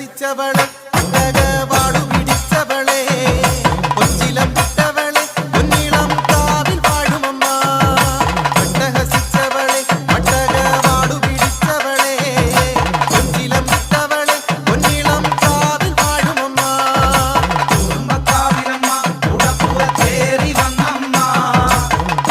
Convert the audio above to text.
രസിച്ചവളെ